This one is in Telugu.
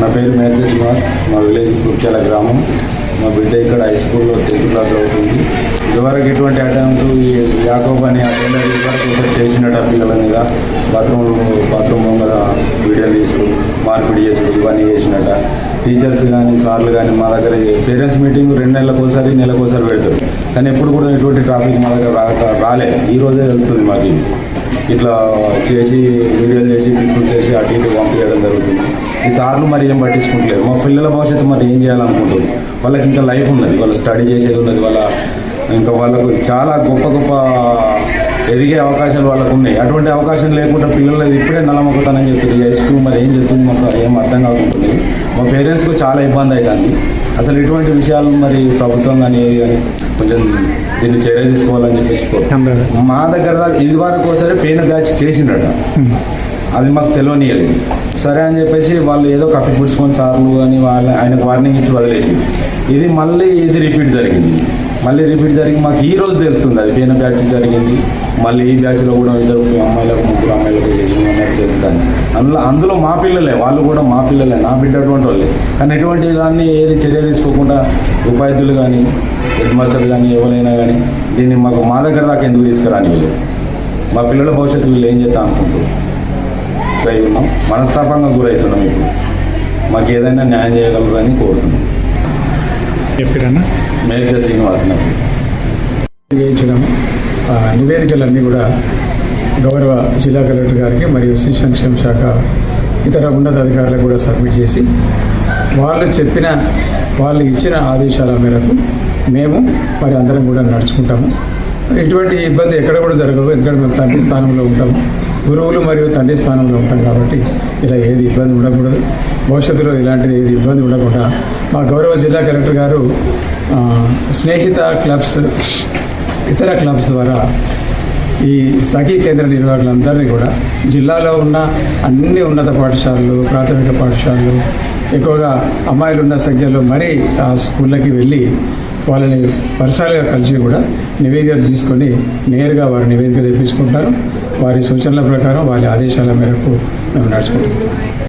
నా పేరు మేత్రి శ్రీనివాస్ మా విలేజ్ కుర్చాల గ్రామం. మా బిడ్డ ఇక్కడ హై స్కూల్లో టెన్త్ క్లాస్ అవుతుంది ఇదివరకు ఎటువంటి అటెంప్ట్ ఈ యాకోబ్ అని అటెండర్ ఇదివరకు చేసినట్టు పిల్లల మీద. బాత్రూమ్ బాత్రూమ్ ముంగల వీడియోలు తీసుడు మార్పిడి చేసుడు ఇవన్నీ చేసినట్ట టీచర్స్ కానీ సార్లు కానీ మా దగ్గర పేరెంట్స్ మీటింగ్ రెండు నెలలకోసారి నెలకోసారి పెడతారు. కానీ ఎప్పుడు కూడా ఎటువంటి ట్రాఫిక్ మా దగ్గర రాక రాలే ఈ రోజే వెళ్తుంది మాకు. ఇట్లా చేసి వీడియోలు చేసి పిక్కులు చేసి అటు ఇటు పంపించడం జరుగుతుంది. ఈ సార్లు మరి ఏం పట్టించుకుంటలేరు మా పిల్లల భవిష్యత్తు మరి ఏం చేయాలనుకుంటుంది వాళ్ళకి ఇంకా లైఫ్ ఉన్నది వాళ్ళు స్టడీ చేసేది ఉన్నది వాళ్ళ ఇంకా వాళ్ళకు చాలా గొప్ప గొప్ప ఎదిగే అవకాశాలు వాళ్ళకు ఉన్నాయి. అటువంటి అవకాశం లేకుండా పిల్లలు ఇప్పుడే నల్లమొక్కుతానని చెప్తుంది హై స్కూల్ మరి ఏం చెప్తుంది మాకు ఏం అర్థం కాకుంటుంది మా పేరెంట్స్కు చాలా ఇబ్బంది అవుతుంది. అసలు ఇటువంటి విషయాలు మరి ప్రభుత్వం కానీ ఏది కానీ కొంచెం దీన్ని చర్య తీసుకోవాలని చెప్పేసి. మా దగ్గర ఇది వరకు ఒకసారి పెయిన్ బ్యాచ్ చేసిండట అది మాకు తెలియనియలేదు సరే అని చెప్పేసి వాళ్ళు ఏదో కప్పి పుడుచుకొని సార్లు కానీ వాళ్ళ ఆయనకు వార్నింగ్ ఇచ్చి వదిలేసి ఇది మళ్ళీ ఇది రిపీట్ జరిగింది. మళ్ళీ రిపీట్ జరిగి మాకు ఈ రోజు తెలుస్తుంది అది పోయిన బ్యాచ్ జరిగింది. మళ్ళీ ఈ బ్యాచ్లో కూడా ఇద్దరు అమ్మాయిలకు ముగ్గురు అమ్మాయిలకు చేసి అన్నట్టు జరుగుతుంది అందులో అందులో మా పిల్లలే వాళ్ళు కూడా మా పిల్లలే నా బిడ్డ అటువంటి వాళ్ళే. కానీ ఎటువంటి దాన్ని ఏది చర్య తీసుకోకుండా ఉపాధ్యులు కానీ హెడ్ మాస్టర్ కానీ ఎవరైనా కానీ దీన్ని మాకు మా దగ్గర దాకా ఎందుకు తీసుకురాని వీళ్ళు మా పిల్లల భవిష్యత్తు వీళ్ళు ఏం చేద్దాం అనుకుంటారు ట్రై ఉన్నాం. మనస్తాపంగా గురవుతున్నాం ఇప్పుడు. మాకు ఏదైనా న్యాయం చేయగలరని కోరుతున్నాం. చెప్పిరన్నా? మేజర్ శ్రీనివాస్ నాకు నివేదికలన్నీ కూడా గౌరవ జిల్లా కలెక్టర్ గారికి మరియు శిశు సంక్షేమ శాఖ ఇతర ఉన్నతాధికారులకు కూడా సబ్మిట్ చేసి వాళ్ళు చెప్పిన వాళ్ళు ఇచ్చిన ఆదేశాల మేరకు మేము మరి అందరం కూడా నడుచుకుంటాము. ఎటువంటి ఇబ్బంది ఎక్కడ కూడా జరగదు ఇక్కడ మేము తండ్రి స్థానంలో ఉంటాం. గురువులు మరియు తండ్రి స్థానంలో ఉంటాం కాబట్టి ఇలా ఏది ఇబ్బంది ఉండకూడదు. భవిష్యత్తులో ఇలాంటి ఏది ఇబ్బంది ఉండకుండా మా గౌరవ జిల్లా కలెక్టర్ గారు స్నేహిత క్లబ్స్ ఇతర క్లబ్స్ ద్వారా ఈ సఖీ కేంద్ర నిర్వాహకులందరినీ కూడా జిల్లాలో ఉన్న అన్ని ఉన్నత పాఠశాలలు ప్రాథమిక పాఠశాలలు ఎక్కువగా అమ్మాయిలు ఉన్న సంఖ్యలో మరీ ఆ స్కూళ్ళకి వెళ్ళి వాళ్ళని పరిసరాలుగా కలిసి కూడా నివేదిక తీసుకొని నేరుగా వారి నివేదిక తెప్పించుకుంటారు. వారి సూచనల ప్రకారం వారి ఆదేశాల మేరకు మేము నడుచుకుంటాం.